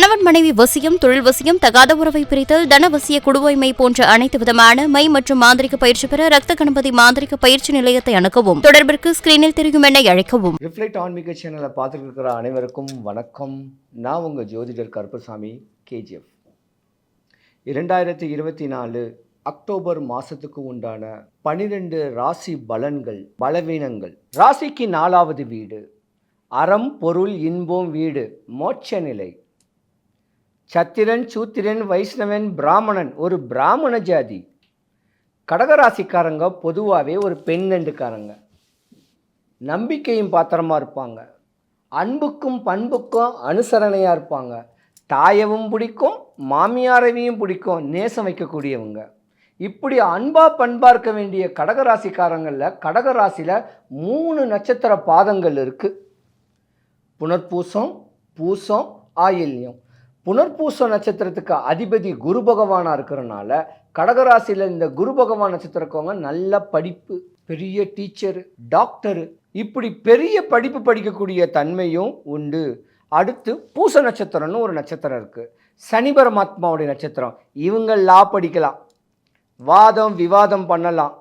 கணவன் மனைவி வசியம் தொழில் வசியம் தகாத உறவை பிரித்தல் தனவசிய குடுவைமை போன்ற அனைத்து விதமான மை மற்றும் மாந்திரிக பயிற்சி பெற ரத்த கணபதி மாந்திரிக பயிற்சி நிலையத்தை அணுகவும். தொடர்பிற்கு ஸ்கிரீனில் தெரியும் என அழைக்கவும். ரிஃப்ளெக்ட் ஆன்மீக சேனலை அனைவருக்கும் வணக்கம். நான் உங்கள் ஜோதிடர் கருப்பசாமி கேஜிஎஃப் இரண்டாயிரத்தி இருபத்தி நாலு அக்டோபர் மாதத்துக்கு உண்டான பனிரெண்டு ராசி பலன்கள் பலவீனங்கள். ராசிக்கு நாலாவது வீடு. அறம் பொருள் இன்பம் வீடு. மோட்ச நிலை. சத்திரன் சூத்திரன் வைஷ்ணவன் பிராமணன். ஒரு பிராமண ஜாதி. கடகராசிக்காரங்க பொதுவாகவே ஒரு பெண்ணெண்டுக்காரங்க நம்பிக்கையும் பாத்திரமாக இருப்பாங்க. அன்புக்கும் பண்புக்கும் அனுசரணையாக இருப்பாங்க. தாயவும் பிடிக்கும் மாமியாரவையும் பிடிக்கும் நேசம் வைக்கக்கூடியவங்க. இப்படி அன்பா பண்பாக இருக்க வேண்டிய கடகராசிக்காரங்களில் கடகராசியில் மூணு நட்சத்திர பாதங்கள் இருக்குது புனர்பூசம் பூசம் ஆயில்யம். புனர்பூச நட்சத்திரத்துக்கு அதிபதி குரு பகவானாக இருக்கிறனால கடகராசியில் இந்த குரு பகவான் நட்சத்திரக்கவங்க நல்ல படிப்பு பெரிய டீச்சரு டாக்டரு இப்படி பெரிய படிப்பு படிக்கக்கூடிய தன்மையும் உண்டு. அடுத்து பூச நட்சத்திரம்னு ஒரு நட்சத்திரம் இருக்குது சனி பரமாத்மாவுடைய நட்சத்திரம். இவங்க லா படிக்கலாம். வாதம் விவாதம் பண்ணலாம்.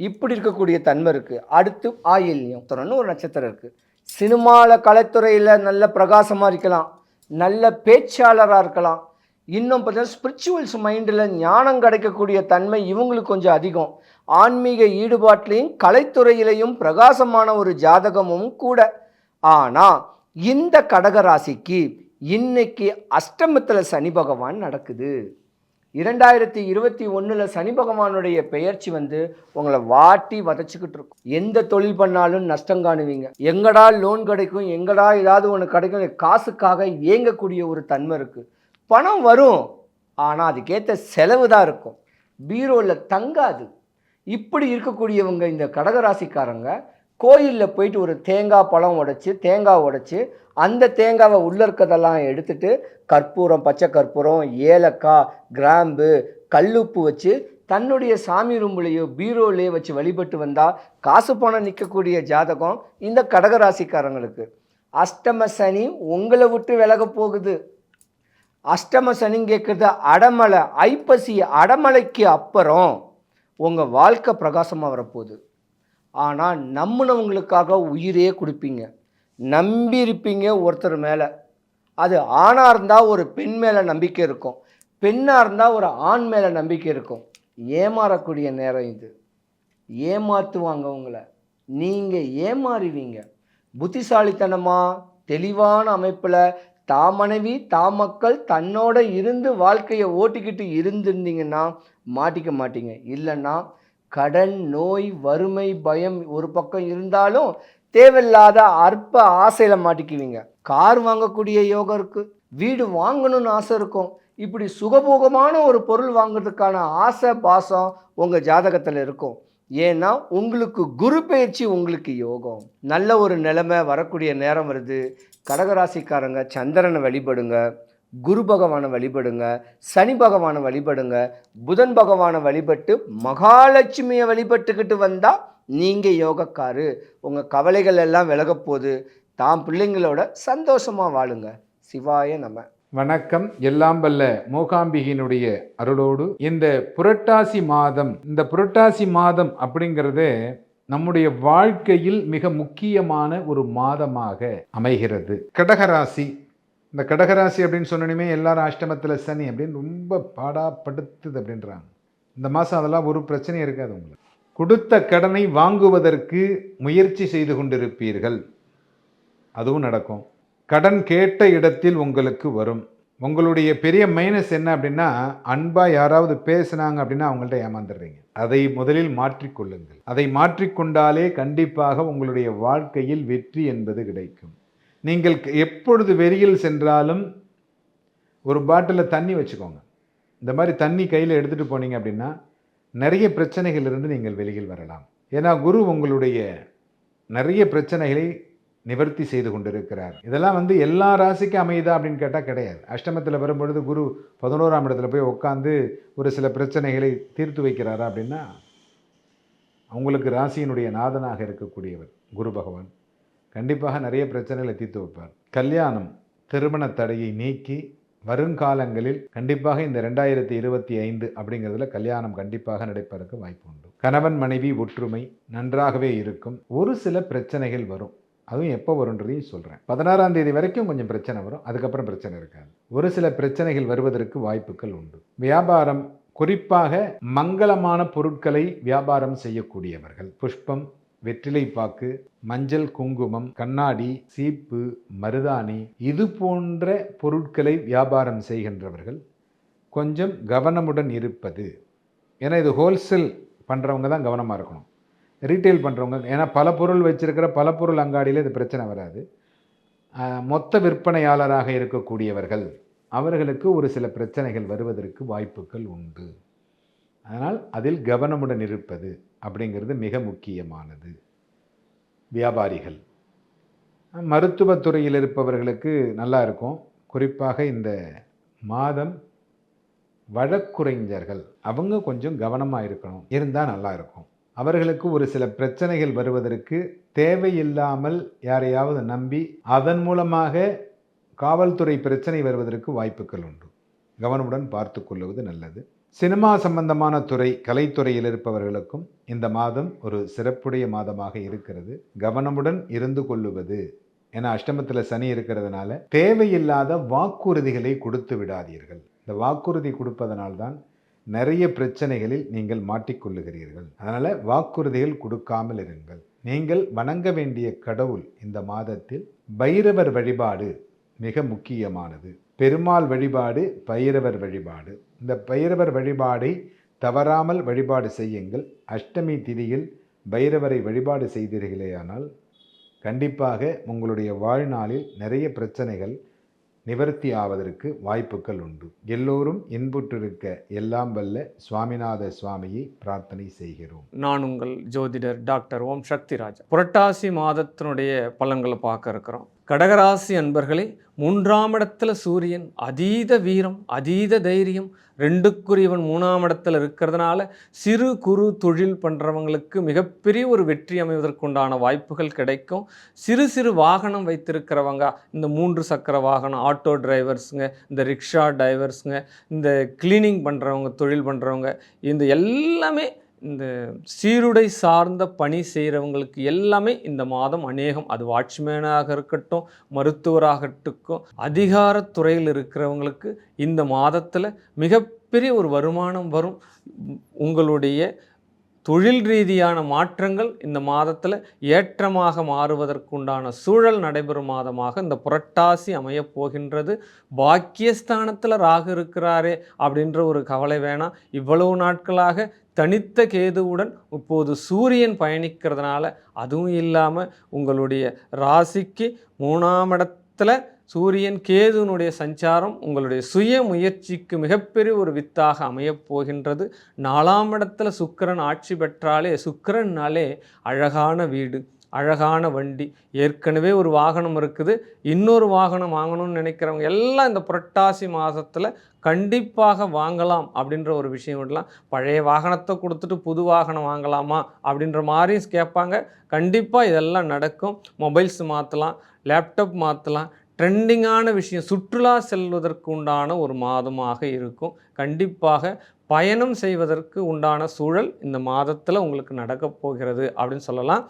இப்படி இருக்கக்கூடிய தன்மை இருக்குது அடுத்து ஆயில்யம். ஒரு நட்சத்திரம் இருக்குது சினிமாவில் கலைத்துறையில் நல்ல பிரகாசமாக இருக்கலாம். நல்ல பேச்சாளராக இருக்கலாம். இன்னும் பார்த்தீங்கன்னா ஸ்பிரிச்சுவல்ஸ் மைண்டில் ஞானம் கிடைக்கக்கூடிய தன்மை இவங்களுக்கு கொஞ்சம் அதிகம். ஆன்மீக ஈடுபாட்டிலையும் கலைத்துறையிலையும் பிரகாசமான ஒரு ஜாதகமும் கூட. ஆனால் இந்த கடகராசிக்கு இன்னைக்கு அஷ்டமத்தில் சனி பகவான் நடக்குது. இரண்டாயிரத்தி இருபத்தி ஒன்றில் சனி பகவானுடைய பெயர்ச்சி வந்து உங்களை வாட்டி வதச்சிக்கிட்டு இருக்கும். எந்த தொழில் பண்ணாலும் நஷ்டம் காணுவீங்க. எங்கடா லோன் கிடைக்கும் எங்கடா ஏதாவது ஒன்று கிடைக்கும் காசுக்காக ஏங்கக்கூடிய ஒரு தன்மை இருக்குது பணம் வரும் ஆனால் அதுக்கேற்ற செலவு தான் இருக்கும். பீரோவில் தங்காது. இப்படி இருக்கக்கூடியவங்க இந்த கடகராசிக்காரங்க கோயிலில் போயிட்டு ஒரு தேங்காய் பழம் உடைச்சி தேங்காய் உடைச்சி அந்த தேங்காவை உள்ள இருக்கிறதெல்லாம் எடுத்துட்டு கற்பூரம் பச்சை கற்பூரம் ஏலக்காய் கிராம்பு கல்லுப்பு வச்சு தன்னுடைய சாமி ரூம்லேயோ பீரோலையோ வச்சு வழிபட்டு வந்தால் காசு பணம் நிற்கக்கூடிய ஜாதகம் இந்த கடகராசிக்காரங்களுக்கு. அஷ்டம சனி உங்களை விட்டு விலக போகுது. அஷ்டம சனின்னு கேட்குறது அடமலை ஐப்பசி அடமலைக்கு அப்புறம் உங்கள் வாழ்க்கை பிரகாசமாக வரப்போகுது. ஆனால் நம்பினவங்களுக்காக உயிரே கொடுப்பீங்க. நம்பி இருப்பீங்க ஒருத்தர் மேலே. அது ஆணாக இருந்தால் ஒரு பெண் மேலே நம்பிக்கை இருக்கும். பெண்ணாக இருந்தால் ஒரு ஆண் மேலே நம்பிக்கை இருக்கும். ஏமாறக்கூடிய நேரம் இது. ஏமாற்றுவாங்க உங்களை. நீங்கள் ஏமாறுவீங்க. புத்திசாலித்தனமாக தெளிவான அமைப்பில் தா மனைவி தா மக்கள் தன்னோட இருந்து வாழ்க்கையை ஓட்டிக்கிட்டு இருந்திருந்தீங்கன்னா மாட்டிக்க மாட்டீங்க. இல்லைன்னா கடன் நோய் வறுமை பயம் ஒரு பக்கம் இருந்தாலும் தேவையில்லாத அற்ப ஆசையில் மாட்டிக்குவீங்க. கார் வாங்கக்கூடிய யோகம் இருக்குது வீடு வாங்கணும்னு ஆசை இருக்கும். இப்படி சுகபோகமான ஒரு பொருள் வாங்குறதுக்கான ஆசை பாசம் உங்கள் ஜாதகத்தில் இருக்கும். ஏன்னா உங்களுக்கு குரு பயிற்சி உங்களுக்கு யோகம். நல்ல ஒரு நிலைமை வரக்கூடிய நேரம் வருது. கடகராசிக்காரங்க சந்திரனை வழிபடுங்க. குரு பகவானை வழிபடுங்க சனி பகவானை வழிபடுங்க புதன் பகவானை வழிபட்டு மகாலட்சுமியை வழிபட்டுக்கிட்டு வந்தால் நீங்கள் யோகக்காரு. உங்கள் கவலைகள் எல்லாம் விலகப்போகுது தாம் பிள்ளைங்களோட சந்தோஷமாக வாழுங்க. சிவாய நம்ம வணக்கம். எல்லாம் வல்ல மூகாம்பிகையினுடைய அருளோடு இந்த புரட்டாசி மாதம் இந்த புரட்டாசி மாதம் அப்படிங்கிறது நம்முடைய வாழ்க்கையில் மிக முக்கியமான ஒரு மாதமாக அமைகிறது. கடகராசி இந்த கடகராசி அப்படின்னு சொன்னனுமே எல்லாரும் அஷ்டமத்தில் சனி அப்படின்னு ரொம்ப பாடாப்படுத்துது அப்படின்றாங்க. இந்த மாதம் அதெல்லாம் ஒரு பிரச்சனையும் இருக்காது உங்களுக்கு. கொடுத்த கடனை வாங்குவதற்கு முயற்சி செய்து கொண்டிருப்பீர்கள். அதுவும் நடக்கும். கடன் கேட்ட இடத்தில் உங்களுக்கு வரும். உங்களுடைய பெரிய மைனஸ் என்ன அப்படின்னா அன்பா யாராவது பேசுனாங்க அப்படின்னா அவங்கள்ட்ட ஏமாந்துடுறீங்க. அதை முதலில் மாற்றிக்கொள்ளுங்கள். அதை மாற்றிக்கொண்டாலே கண்டிப்பாக உங்களுடைய வாழ்க்கையில் வெற்றி என்பது கிடைக்கும். நீங்கள் எப்பொழுது வெளியில் சென்றாலும் ஒரு பாட்டிலில் தண்ணி வச்சுக்கோங்க. இந்த மாதிரி தண்ணி கையில் எடுத்துகிட்டு போனீங்க அப்படின்னா நிறைய பிரச்சனைகளிலிருந்து நீங்கள் வெளியில் வரலாம். ஏன்னா குரு உங்களுடைய நிறைய பிரச்சனைகளை நிவர்த்தி செய்து கொண்டிருக்கிறார். இதெல்லாம் வந்து எல்லா ராசிக்கும் அமையுதா அப்படின்னு கேட்டால் கிடையாது. அஷ்டமத்தில் வரும்பொழுது குரு பதினோராம் இடத்துல போய் உட்காந்து ஒரு சில பிரச்சனைகளை தீர்த்து வைக்கிறாரா அப்படின்னா அவங்களுக்கு ராசியினுடைய நாதனாக இருக்கக்கூடியவர் குரு பகவான். கண்டிப்பாக நிறைய பிரச்சனைகளை தீர்த்து வைப்பார். கல்யாணம் திருமண தடையை நீக்கி வருங்காலங்களில் கண்டிப்பாக இந்த ரெண்டாயிரத்தி இருபத்தி ஐந்து அப்படிங்கிறதுல கல்யாணம் கண்டிப்பாக நடைபெறக்கு வாய்ப்பு உண்டு. கணவன் மனைவி ஒற்றுமை நன்றாகவே இருக்கும். ஒரு சில பிரச்சனைகள் வரும். அதுவும் எப்போ வரும்ன்றதையும் சொல்கிறேன் பதினாறாம் தேதி வரைக்கும் கொஞ்சம் பிரச்சனை வரும். அதுக்கப்புறம் பிரச்சனை இருக்காது. ஒரு சில பிரச்சனைகள் வருவதற்கு வாய்ப்புகள் உண்டு. வியாபாரம் குறிப்பாக மங்களமான பொருட்களை வியாபாரம் செய்யக்கூடியவர்கள் புஷ்பம் வெற்றிலைப்பாக்கு மஞ்சள் குங்குமம் கண்ணாடி சீப்பு மருதாணி இது போன்ற பொருட்களை வியாபாரம் செய்கின்றவர்கள் கொஞ்சம் கவனமுடன் இருப்பது. ஏன்னா இது ஹோல்சேல் பண்ணுறவங்க தான் கவனமாக இருக்கணும். ரீட்டைல் பண்ணுறவங்க ஏன்னா பல பொருள் வச்சுருக்கிற பல பொருள் அங்காடியில் இது பிரச்சனை வராது. மொத்த விற்பனையாளராக இருக்கக்கூடியவர்கள் அவர்களுக்கு ஒரு சில பிரச்சனைகள் வருவதற்கு வாய்ப்புகள் உண்டு. அதனால் அதில் கவனமுடன் இருப்பது அப்படிங்கிறது மிக முக்கியமானது. வியாபாரிகள். மருத்துவத்துறையில் இருப்பவர்களுக்கு நல்லா இருக்கும். குறிப்பாக இந்த மாதம் வழக்குரைஞர்கள் அவங்க கொஞ்சம் கவனமாக இருக்கணும். இருந்தால் நல்லா இருக்கும். அவர்களுக்கு ஒரு சில பிரச்சனைகள் வருவதற்கு தேவையில்லாமல் யாரையாவது நம்பி அதன் மூலமாக காவல்துறை பிரச்சனை வருவதற்கு வாய்ப்புகள் உண்டு. கவனமுடன் பார்த்து கொள்வது நல்லது. சினிமா சம்பந்தமான துறை கலைத்துறையில் இருப்பவர்களுக்கும் இந்த மாதம் ஒரு சிறப்புடைய மாதமாக இருக்கிறது. கவனமுடன் இருந்து கொள்ளுவது. ஏன்னா அஷ்டமத்தில் சனி இருக்கிறதுனால தேவையில்லாத வாக்குறுதிகளை கொடுத்து விடாதீர்கள். இந்த வாக்குறுதி கொடுப்பதனால்தான் நிறைய பிரச்சனைகளில் நீங்கள் மாட்டிக்கொள்ளுகிறீர்கள். அதனால் வாக்குறுதிகள் கொடுக்காமல் இருங்கள். நீங்கள் வணங்க வேண்டிய கடவுள் இந்த மாதத்தில் பைரவர் வழிபாடு மிக முக்கியமானது. பெருமாள் வழிபாடு பைரவர் வழிபாடு. இந்த பைரவர் வழிபாடை தவறாமல் வழிபாடு செய்யுங்கள். அஷ்டமி திதியில் பைரவரை வழிபாடு செய்தீர்களேயானால் கண்டிப்பாக உங்களுடைய வாழ்நாளில் நிறைய பிரச்சனைகள் நிவர்த்தி ஆவதற்கு வாய்ப்புகள் உண்டு. எல்லோரும் இன்புற்றிருக்க எல்லாம் வல்ல சுவாமிநாத சுவாமியை பிரார்த்தனை செய்கிறோம். நான் உங்கள் ஜோதிடர் டாக்டர் ஓம் சக்திராஜ் புரட்டாசி மாதத்தினுடைய பலன்களை பார்க்க இருக்கிறோம். கடகராசி அன்பர்களே மூன்றாம் இடத்துல சூரியன் அதீத வீரம் அதீத தைரியம் ரெண்டுக்குரியவன் மூணாம் இடத்துல இருக்கிறதுனால சிறு குறு தொழில் பண்ணுறவங்களுக்கு மிகப்பெரிய ஒரு வெற்றி அமைவதற்குண்டான வாய்ப்புகள் கிடைக்கும். சிறு சிறு வாகனம் வைத்திருக்கிறவங்க இந்த மூன்று சக்கர வாகனம் ஆட்டோ டிரைவர்ஸுங்க இந்த ரிக்ஷா டிரைவர்ஸுங்க இந்த கிளீனிங் பண்ணுறவங்க தொழில் பண்ணுறவங்க இந்த எல்லாமே இந்த சீருடை சார்ந்த பணி செய்கிறவங்களுக்கு எல்லாமே இந்த மாதம் அநேகம் அது வாட்ச்மேனாக இருக்கட்டும் மருத்துவராகட்டுக்கும் அதிகாரத்துறையில் இருக்கிறவங்களுக்கு இந்த மாதத்தில் மிகப்பெரிய ஒரு வருமானம் வரும். உங்களுடைய தொழில் ரீதியான மாற்றங்கள் இந்த மாதத்தில் ஏற்றமாக மாறுவதற்குண்டான சூழல் நடைபெறும் மாதமாக இந்த புரட்டாசி அமையப் போகின்றது. பாக்கியஸ்தானத்தில் ராகு இருக்கிறாரே அப்படின்ற ஒரு கவலை வேணாம். இவ்வளவு நாட்களாக தனித்த கேதுவுடன் இப்போது சூரியன் பயணிக்கிறதுனால அதுவும் இல்லாமல் உங்களுடைய ராசிக்கு மூணாம் இடத்துல சூரியன் கேதுனுடைய சஞ்சாரம் உங்களுடைய சுய முயற்சிக்கு மிகப்பெரிய ஒரு வித்தாக அமையப் போகின்றது. நாலாம் இடத்துல சுக்கிரன் ஆட்சி பெற்றாலே சுக்கரன்னாலே அழகான வீடு. அழகான வண்டி. ஏற்கனவே ஒரு வாகனம் இருக்குது. இன்னொரு வாகனம் வாங்கணும்னு நினைக்கிறவங்க எல்லாம் இந்த புரட்டாசி மாதத்தில் கண்டிப்பாக வாங்கலாம் அப்படின்ற ஒரு விஷயம் விடலாம். பழைய வாகனத்தை கொடுத்துட்டு புது வாகனம் வாங்கலாமா அப்படின்ற மாதிரியும் கேட்பாங்க. கண்டிப்பாக இதெல்லாம் நடக்கும். மொபைல்ஸ் மாற்றலாம் லேப்டாப் மாற்றலாம் ட்ரெண்டிங்கான விஷயம் சுற்றுலா செல்வதற்கு உண்டான ஒரு மாதமாக இருக்கும். கண்டிப்பாக பயணம் செய்வதற்கு உண்டான சூழல் இந்த மாதத்தில் உங்களுக்கு நடக்கப் போகிறது அப்படின்னு சொல்லலாம்.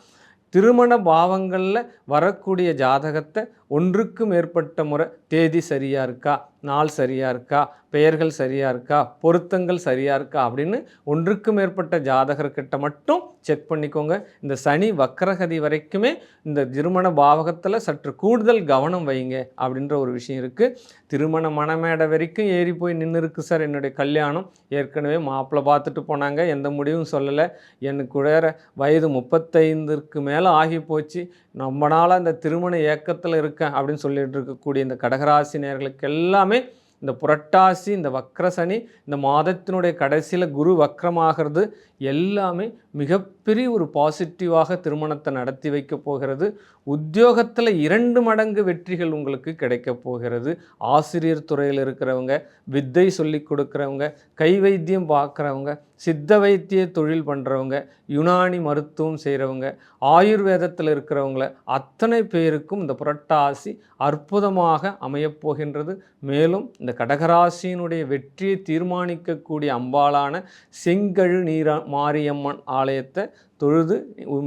திருமண பாவங்களில் வரக்கூடிய ஜாதகத்தை ஒன்றுக்கு மேற்பட்ட முறை தேதி சரியாக இருக்கா? நாள் சரியாக இருக்கா? பெயர்கள் சரியாக இருக்கா? பொருத்தங்கள் சரியாக இருக்கா? அப்படின்னு ஒன்றுக்கு மேற்பட்ட ஜாதகர்கிட்ட மட்டும் செக் பண்ணிக்கோங்க. இந்த சனி வக்கரகதி வரைக்குமே இந்த திருமண பாவகத்தில் சற்று கூடுதல் கவனம் வைங்க அப்படின்ற ஒரு விஷயம் இருக்குது திருமண மணமேடை வரைக்கும் ஏறி போய் நின்று இருக்கு சார். என்னுடைய கல்யாணம். ஏற்கனவே மாப்பிள்ளை பார்த்துட்டு போனாங்க. எந்த முடிவும் சொல்லலை. எனக்கு வேற வயது முப்பத்தைந்திற்கு மேலே ஆகி போச்சு. ரொம்ப நாளாக இந்த திருமண ஏக்கத்தில் இருக்கேன் அப்படின்னு சொல்லிட்டு இருக்கக்கூடிய இந்த கடகராசி நேயர்களுக்கு எல்லாமே இந்த புரட்டாசி இந்த வக்ர சனி இந்த மாதத்தினுடைய கடைசியில் குரு வக்ரமாகிறது எல்லாமே மிக மிகப்பெரிய ஒரு பாசிட்டிவாக திருமணத்தை நடத்தி வைக்க போகிறது. உத்தியோகத்தில் இரண்டு மடங்கு வெற்றிகள் உங்களுக்கு கிடைக்கப் போகிறது. ஆசிரியர் துறையில் இருக்கிறவங்க வித்தை சொல்லி கொடுக்குறவங்க கை வைத்தியம் பார்க்குறவங்க சித்த வைத்திய தொழில் பண்ணுறவங்க யுனானி மருத்துவம் செய்கிறவங்க ஆயுர்வேதத்தில் இருக்கிறவங்கள அத்தனை பேருக்கும் இந்த புரட்டாசி அற்புதமாக அமையப்போகின்றது மேலும் இந்த கடகராசியினுடைய வெற்றியை தீர்மானிக்கக்கூடிய அம்பாளான செங்கழு நீரா மாரியம்மன் ஆலயத்தை தொழுது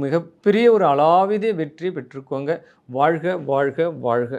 மிகப்பெரிய ஒரு அலாவித வெற்றியை பெற்றுக்கோங்க. வாழ்க வாழ்க வாழ்க.